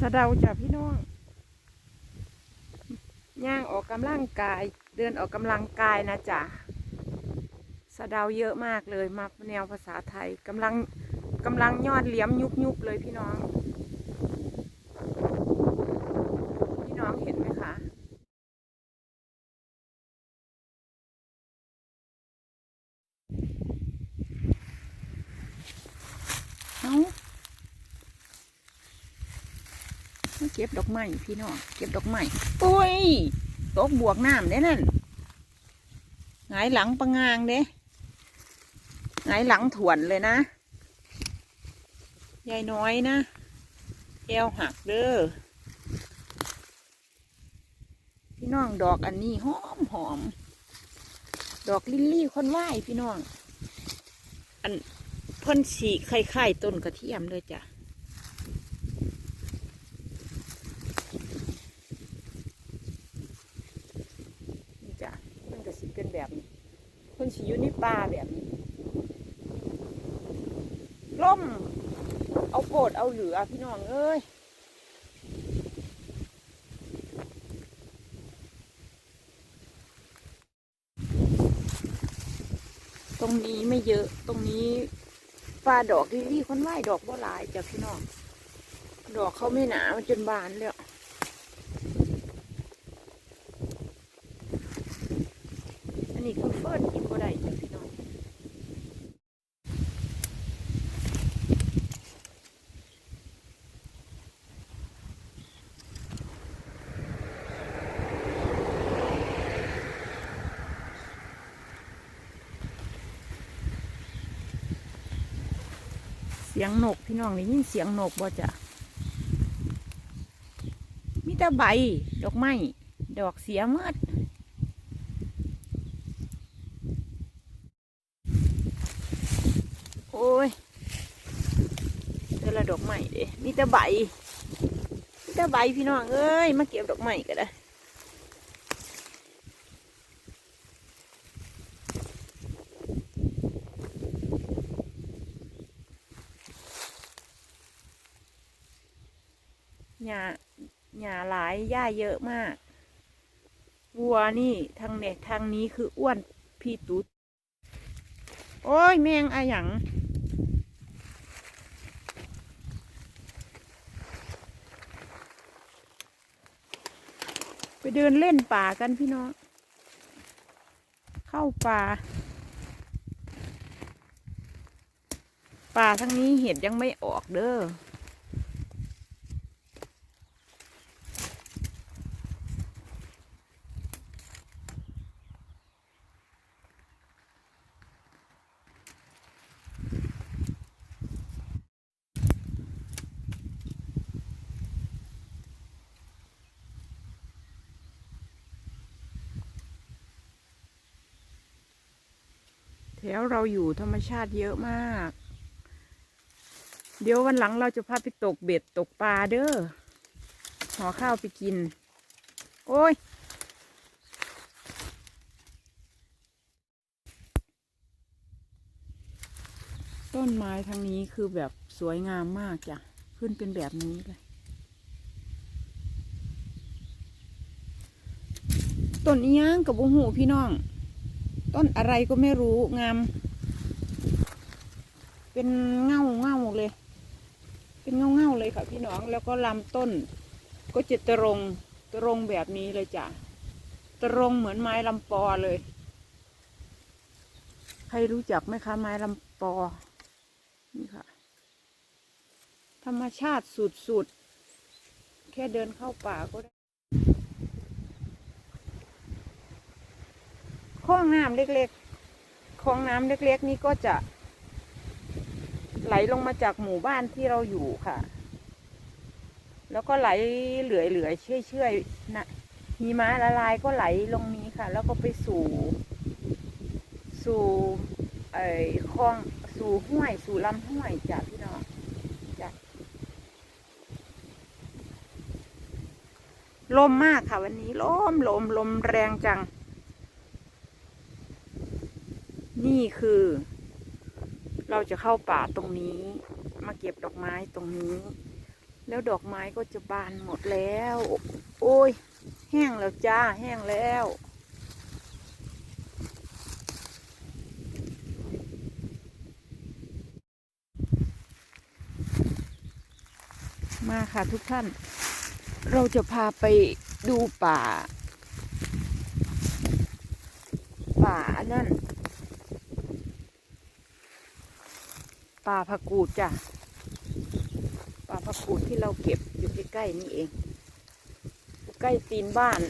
สะเดาจ้ะพี่น้องย่างออกกำลังกาย เดินออกกำลังกายนะจ๊ะสะเดาเยอะมากเลยมาแนวภาษาไทยกำลังกำลังยอดเหลี่ยมยุบยุบเลยพี่น้อง พี่น้องเห็นไหมคะเอามา เก็บดอกไม้พี่น้องเก็บดอกไม้โอ้ยตกบวกน้ำเด้นั่นหงายหลังประงางเด้หงายหลังถวนเลยนะยายน้อยนะเอวหักเด้อพี่น้องดอกอันนี้หอมหอม ดอกลิลลี่คนไหวพี่น้อง อันพ่นสีไข่ไข่ต้นกระเทียมเลยจ้ะ นี่จ้ะมันก็สิเป็นแบบนี้เพ่นสีอยู่ในป่าแบบนี้ล่มเอาโกดเอาเหลือพี่น้องเอ้ยตรงนี้ไม่เยอะตรงนี้ปลาดอกลิลี่คนไหวดอกบ่หลายจ้ะพี่น้อง ดอกเขาไม่หนามันจนบานแล้ว อันนี้คือเฟิร์นกินบ่ได้จ้ะพี่น้อง เสียงนกพี่น้องได้ยินเสียงนกบ่จ้ะมีแต่ใบ ดอกไม้ดอกเสียมดโอ้ยเจอละดอกไม้เด้มีแต่ใบมีแต่ใบพี่น้องเอ้ยมาเก็บดอกไม้ก็ได้ หญ้าหญ้าหลายหญ้าเยอะมากวัวนี่ทางเนี่ยทางนี้คืออ้วนพี่ตุ๊ดโอ้ยแมงอะหยังไปเดินเล่นป่ากันพี่น้อง เข้าป่า ป่าทั้งนี้เห็ดยังไม่ออกเด้อ วเราอยู่ธรรมชาติเยอะมาก เดี๋ยววันหลังเราจะพาไปตกเบ็ดตกปลาเด้อห่อข้าวไปกิน โอ้ยต้นไม้ทางนี้คือแบบสวยงามมากจ้ะ ขึ้นเป็นแบบนี้เลย ต้นอียังกับบุหูพี่น้อง ต้นอะไรก็ไม่รู้งาม เป็นเง่าเง่าเลย เป็นเง่าเง่าเลยค่ะพี่น้องแล้วก็ลำต้น ก็จะตรงตรงแบบนี้เลยจ้ะตรงเหมือนไม้ลำปอเลย ใครรู้จักไหมคะไม้ลำปอ นี่ค่ะ ธรรมชาติสุดๆ แค่เดินเข้าป่าก็ได้ คลองน้ำเล็กๆคลองน้ำเล็กๆ นี้ก็จะ ไหลลงมาจากหมู่บ้านที่เราอยู่ค่ะ แล้วก็ไหลเหลื่อยๆเชื่อยเชื่อยๆนะหิมะละลายก็ไหลลงนี้ค่ะ แล้วก็ไปสู่ สู่ไอ้คลองสู่ห้วย สู่ลำห้วยจ้ะพี่น้องจ้ะลมมากค่ะวันนี้ลมลมลมแรงจัง นี่คือ เราจะเข้าป่าตรงนี้ มาเก็บดอกไม้ตรงนี้ แล้วดอกไม้ก็จะบานหมดแล้ว โอ้ย แห้งแล้วจ้า แห้งแล้วมาค่ะทุกท่าน เราจะพาไปดูป่า ป่าอันนั่ ปลาผักกูดจ้ะปลาผักกูดที่เราเก็บอยู่ใกล้ๆนี่เอง ใกล้ตีนบ้าน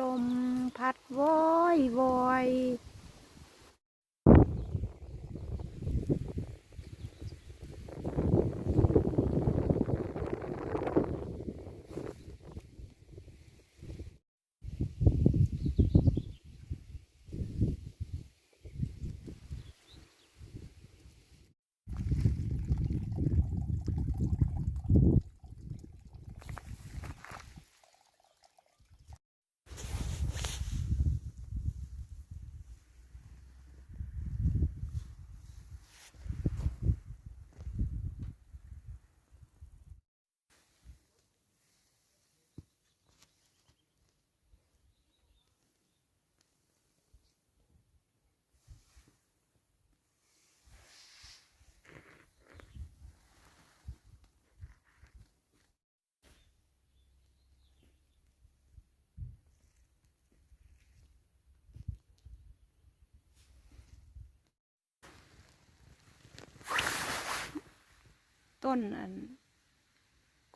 ลมพัดวอยวอย ต้นอัน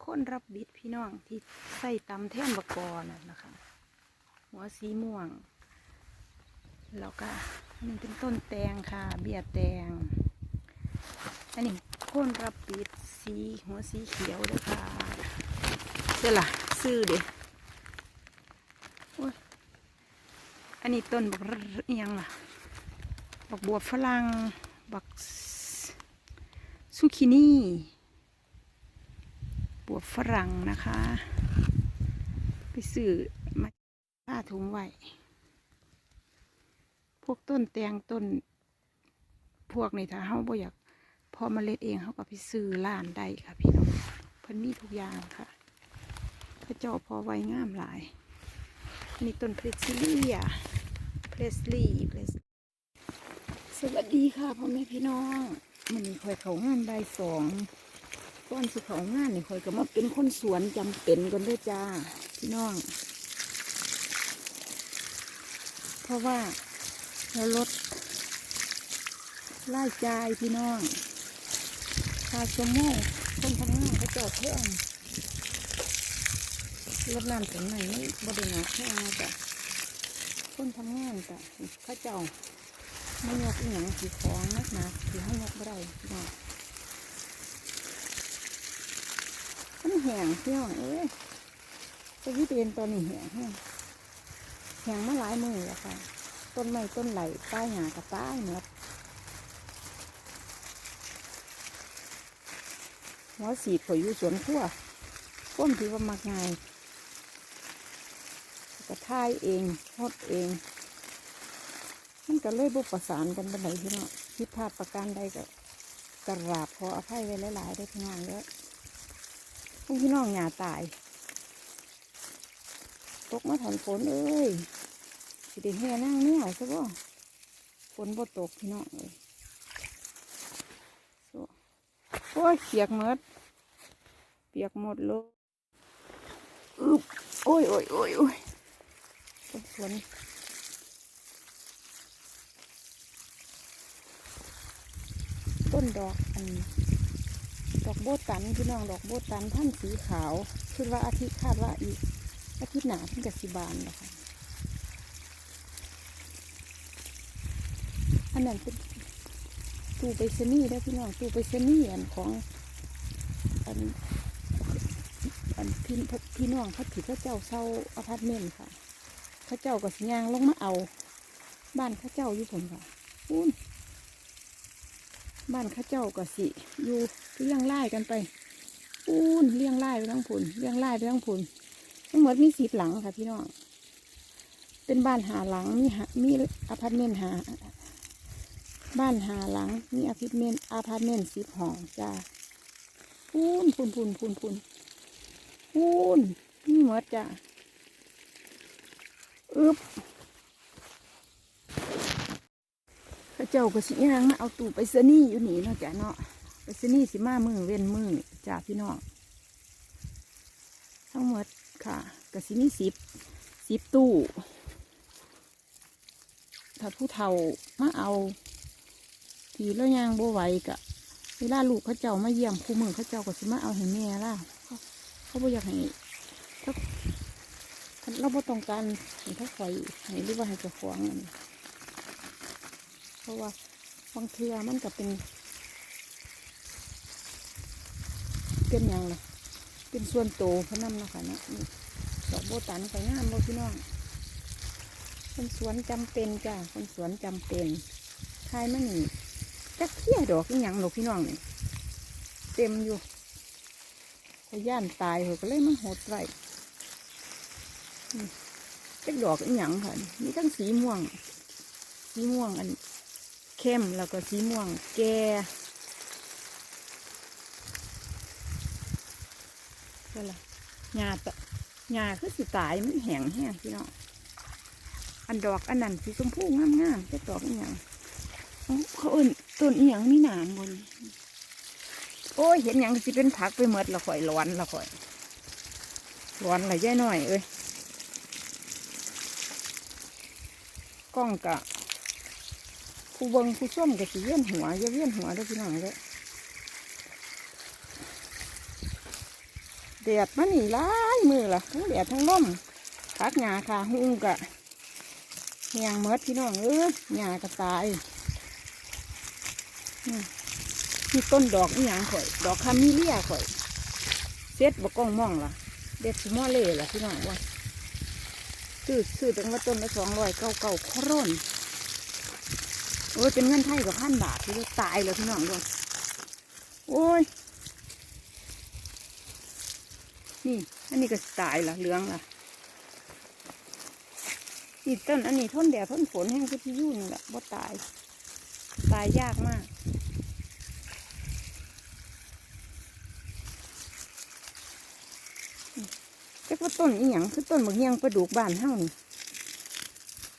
คนรับบิดพี่น้องที่ใส่ตำแท่นบกอน่ะนะคะ หัวสีม่วง แล้วก็อันนี้เป็นต้นแตงค่ะ เบียแตง อันนี้โคนรับปิดสีหัวสีเขียวเด้วยค่ะเดี๋ยวล่ะซื้อเด็โอ้ยอันนี้ต้นบักรเอียงล่ะบักบัวฝรั่งบักซูกินี่ บวฝรั่งนะคะ ไปซื้อมาผ้าถุงไว้พวกต้นแตงต้น พวกในถ้าเฮาบ่อยากพอมเมล็ดเองเขาก็ไปซื้อร้านได้ค่ะ พี่น้องเพิ่นมีทุกอย่างค่ะพระเจ้าพอไว้งามหลายอันนี้ต้นเพรสลีอะเพรสลีเพรสสวัสดีค่ะพ่อแม่พี่น้องมันนี้คอยเขางานใบสอง ก่อนสิเขางานนี่คอยก็มาเป็นคนสวนจำเป็นกันด้วยจ้าพี่น้อง เพราะว่าเราลดไล่จายพี่น้องคาสมโม่คนทำงานเขจาะเพื่อนรดน้ำถึงไหนไม่บริหารแค่จ้ะคนทำงานจ้ะเขาเจ้าไม่ยกอหย่างสีของนักหนาสีห้องยกไม่ได้พี่น้องมัน แห้งพี่น้องเอ้ยจะวิเตียนตอนนี้แห้งแห้งแห้งมาหลายมือแล้วค่ะ ต้นไม้ต้นไหลป้ายหากับป้ายหมดหัวสีข่อยอยู่สวนครัวก้มที่ว่ามักง่ายกระท่ายเองฮดเองมันก็เลยบุประสานกันไปไหนพี่น้องผิดพลาดประการใดก็กราบขออภัยไว้หลายๆได้พี่น้องเยอะพว พี่น้องหยาตาย ตกมาถอนฝนเอ้ยสิได้แห่นั่งแนวซะบ่ฝนบ่ตกพี่น้องเอ้ยโอ้ยเปียกหมดเปียกหมดเลยโอ้ยโอ้ยโอ้ยโอ้ยต้นสวนต้นดอกอันนี้ ดอกโบตันพี่น้องดอกโบตันท่านสีขาวคิดว่าอาทิตย์คาดว่าอีกอาทิตย์หนาเพิ่จะสิบานนะคะอันนั้นเป็นตู้ไปเซนี่ได้พี่น้องตู้ไปเซนี่อันของอันอันพี่พี่น้องเขาถือเขาเจ้าเช่าอพาร์ตเมนต์ค่ะเขาเจ้าก็สิยางลงมาเอา บ้านเขาเจ้าอยู่ผลค่ะอุ้น บ้านเขาเจ้าก็สิอยู่เลี้ยงไล่กันไปอุ้นเลี้ยงไล่ไปทั้งผุนเลี้ยงไล่ไปทั้งผุนทั้งหมดมีสิบหลังค่ะพี่น้องเป็นบ้านหาหลังมีหามีอพาร์ตเมนต์หา บ้านหาหลังมีอพาร์ตเมนต์อาพาร์ตเมนต์สิบห้องจ้าพูนพูนพูนพูนพูนพูนนี่หมดจ้าอึบเข้าเจ้าก็สิย่างมาเอาตู้ไปเสนี่อยู่นี่เนาะจ้ะเนาะไปเสนี่สิมามือเว้นมือจ้าพี่น้องทั้งหมดค่ะก็สิมีสิบสิบตู้ถ้าผู้เฒ่ามาเอา ทีแล้วยางโบไหวกะเวลาลูกเขาเจ้ามาเยี่ยมคู่มือเขาเจ้าก็สิมาเอาให้แม่ล่ะเขาเขาบ่อยากให้เขาเราบ่ต้องการให้เขาคอยให้หรือว่าให้เจ้าของ เพราะว่าบางเทือมันก็เป็น เป็นหยังเล่ะเป็นส่วนโตพะนั่นนะคะเนาะดอกโบตันไปงามบ่พี่น้องคนสวนจำเป็นจ้ะคนสวนจำเป็นทายมันนี่จักเที่ยดอกอีหยังหรอกพี่น้องนี่เต็มอยู่ก็ย่านตายเหรอก็เลยมันหดไรจักดอกอีหยังค่ะมีทั้งสีม่วง สีม่วงอัน เข้มแล้วก็สีม่วงแก่ก็ละหญ้าตะหญ้าคือสิตายมันแห้งแห้งพี่น้องอันดอกอันนั้นสีชมพูงามๆจะดอกอหย่างอ๋อเขาเอื่นต้นอหย่างมีหนามบนโอ้ยเห็นอย่างสิเป็นผักไปหมดละข่อยร้อนละข่อยร้อนละย่ายหน่อยเอ้ยกล้องกะ ผู้เบิงผู้ส้มกะสิเวียนหัวอย่าเวียนหัวเด้พี่น้องเด้อแดดมันนี่ร้ายมือละทั้งแดดทั้งลมพักหญ้าค่ะหุงกะแหงเมดพี่น้องเอ้ยหญ้าก็ตายมนี่ต้นดอกอีหยังข่อย ดอกคามิเลียข่อยเซ็ตบกล้องมองล่ะ เด็ดสมอเล่ล่ะพี่น้องว่าซื้อซื้อตั้งว่าต้นละสองร้อยเก้าเก้าโครน โอ้ยเป็นเงินไทยกับพันบาทที่จะตายแล้วพี่น้องด้วยโอ้ย นี่ อันนี้ก็ตายละเหลืองละนี่ต้นอันนี้ทนแดดทนฝนแห้งก็ที่ยุ่นแหละบ่ตาย ตายยากมากแต่ว่าต้นอีหยังคือต้นบางเฮียงประดูกบานเฮานี่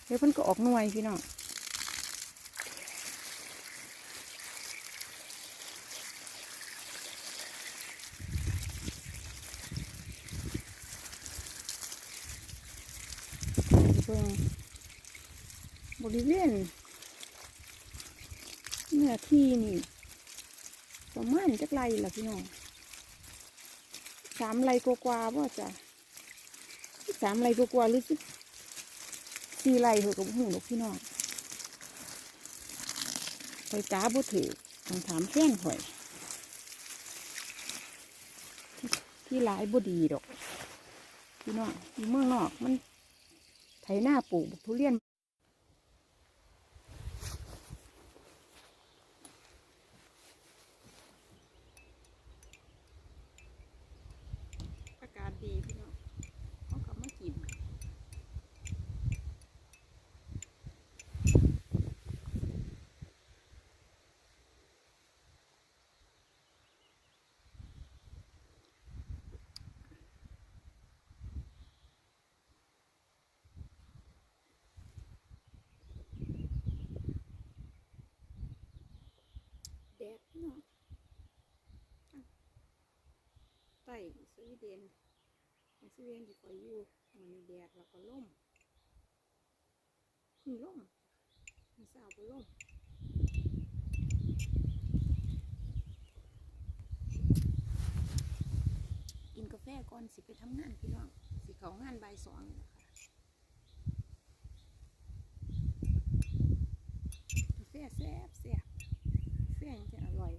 เดี๋ยวเพิ่นก็ออกหน่วยพี่น้อง บิ่งบริเวณเนื้อที่นี่ประมาณจักไรล่ะพี่น้องสามไรกว่าๆว่าจะสามไรกว่าหรือสิสี่ไรเหรอกับหูนกพี่น้องคอยจ้าบ่ถือต้องถามแฟนข่อยที่หลายบ่ดีดอก พี่น้องอยู่เมืองนอกมัน ไถหน้าปลูกทุเรียน อากาศดีพี่น้องเขากลับมากิน แดดพี่น้องอะใต้สวีเดนของสวีเดนที่คอยอยู่มันแดดแล้วก็ล่มขึ้นล่มมันสาวก็ล่มกินกาแฟก่อนสิไปทำงานพี่น้อง สิเขางานบ่ายสองนี่แหละค่ะกาแฟแซ่บแซ่บ ปรี้ยงจอร่อย